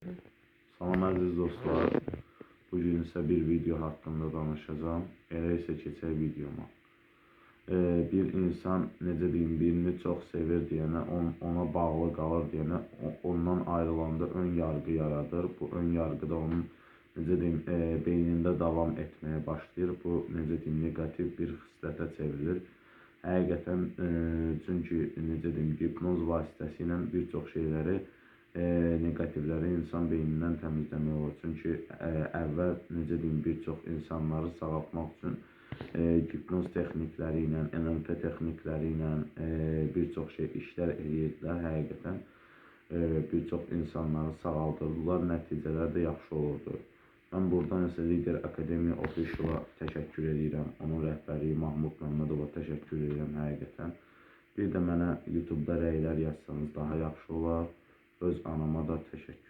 Salam əziz dostlar. Bugün isə bir video haqqında danışacağım. Elə isə keçək videoma. Ee, bir insan necə deyim, birini çox sevir deyənə, on, ona bağlı qalır deyənə, ondan ayrılanda ön yargı yaradır. Bu ön yargı da onun necə deyim, e, beynində davam etməyə başlayır. Bu necə deyim, neqativ bir xislətə çevrilir. Həqiqətən e, çünki necə deyim, hipnoz vasitəsilə bir çox şeyləri e, negativləri insan beynindən təmizləmək olur. Çünki e, əvvəl necə deyim, bir çox insanları sağaltmaq üçün e, hipnoz texnikləri ilə, NLP texnikləri ilə e, bir çox şey işlər eləyirdilər. Həqiqətən e, bir çox insanları sağaldırdılar, nəticələr də yaxşı olurdu. Mən buradan isə Lider Akademiya Official-a təşəkkür edirəm. Onun rəhbəri Mahmud Məmmədova təşəkkür edirəm həqiqətən. Bir də mənə YouTube-da rəylər yazsanız daha yaxşı olar. Öz anama da edirəm.